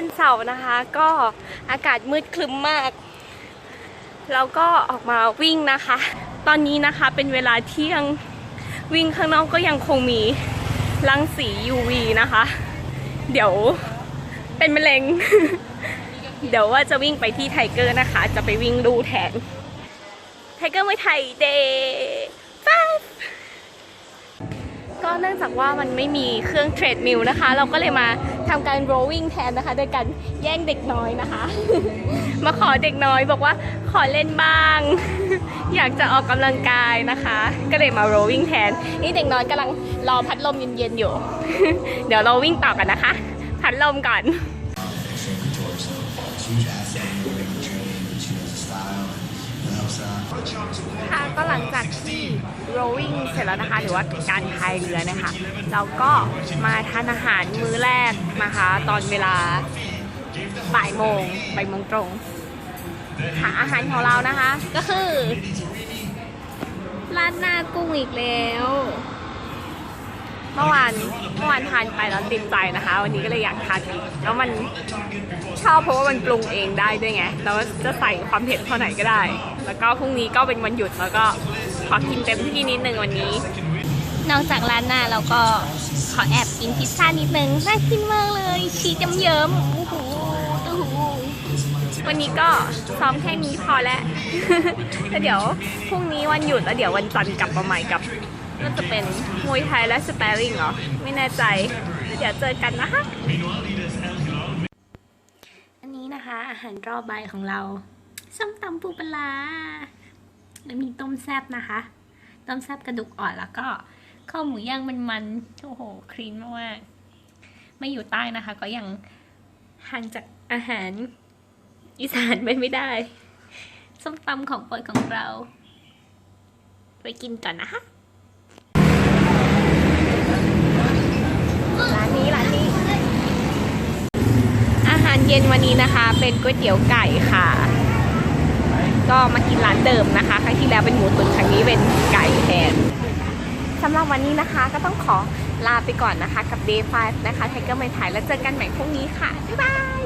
วันเสาร์นะคะ ก็อากาศมืดครึ้มมาก แล้วก็ออกมาวิ่งนะคะ ตอนนี้นะคะเป็นเวลาเที่ยงวิ่งข้างนอกก็ยังคงมีรังสี UV นะคะ เดี๋ยวเป็นมะเร็ง เดี๋ยวว่าจะวิ่งไปที่ไทเกอร์นะคะ จะไปวิ่งดูแทนไทเกอร์ไม่ไทยเดย์ฟ้า เนื่องจากว่ามันไม่มีเครื่องเทรดมิลนะคะ เราก็เลยมาทำการ rowing แทนนะคะ โดยการแย่งเด็กน้อยนะคะ มาขอเด็กน้อยบอกว่าขอเล่นบ้าง อยากจะออกกำลังกายนะคะ ก็เลยมา rowing แทน นี่เด็กน้อยกำลังรอพัดลมเย็นๆอยู่ เดี๋ยวเราวิ่งต่อกันนะคะ พัดลมก่อน ค่ะก็หลังจากที่ rowing เสร็จแล้วนะคะ หรือว่าการพายเรือนะคะ เราก็มาทานอาหารมื้อแรกนะคะ ตอนเวลาบ่ายโมงบ่ายโมงตรงค่ะอาหารของเรานะคะ ก็คือร้านหน้ากุ้งอีกแล้ว เมื่อวานเมื่อวานทานไปแล้วติดใจนะคะ วันนี้ก็เลยอยากทานอีกแล้วมันชอบเพราะว่ามันปรุงเองได้ด้วยไงแล้วจะใส่ความเผ็ดเท่าไหร่ก็ได้ แล้วก็พรุ่งนี้ก็เป็นวันหยุดแล้วก็ขอกินเต็มที่นิดนึงวันนี้ นอกจากร้านหน้าเราก็ขอแอบกินพิซซ่านิดนึงน่ากินมากเลย ชีสเยิ้มๆโอ้โหตู้หูวันนี้ก็ซ้อมแค่นี้พอแล้วแล้วเดี๋ยวพรุ่งนี้วันหยุดแล้วเดี๋ยววันจันทร์กลับมาใหม่กับ น่าจะเป็นมวยไทยและสเปริงเหรอ ไม่แน่ใจ เดี๋ยวเจอกันนะคะ อันนี้นะคะ อาหารรอบบ่ายของเรา ส้มตำปูปลาแล้วมีต้มแซบนะคะ ต้มแซบกระดูกอ่อนแล้วก็ข้าวหมูย่างมันๆโอ้โหคลีนมากๆไม่อยู่ใต้นะคะ ก็ยังห่างจากอาหารอีสานไปไม่ได้ ส้มตำของโปรดของเรา ไปกินก่อนนะคะานนี้ร้านนี้ อาหารเย็นวันนี้นะคะ เป็นก๋วยเตี๋ยวไก่ค่ะ ก็มากินร้านเดิมนะคะ ครั้งที่แล้วเป็นหมูตุ๋นครั้งนี้เป็นไก่แทนสำหรับวันนี้นะคะก็ต้องขอลาไปก่อนนะคะกับ Day 5 นะคะไทเกอร์ไม่ถ่ายแล้วเจอกันใหม่พรุ่งนี้ค่ะ บ๊ายบาย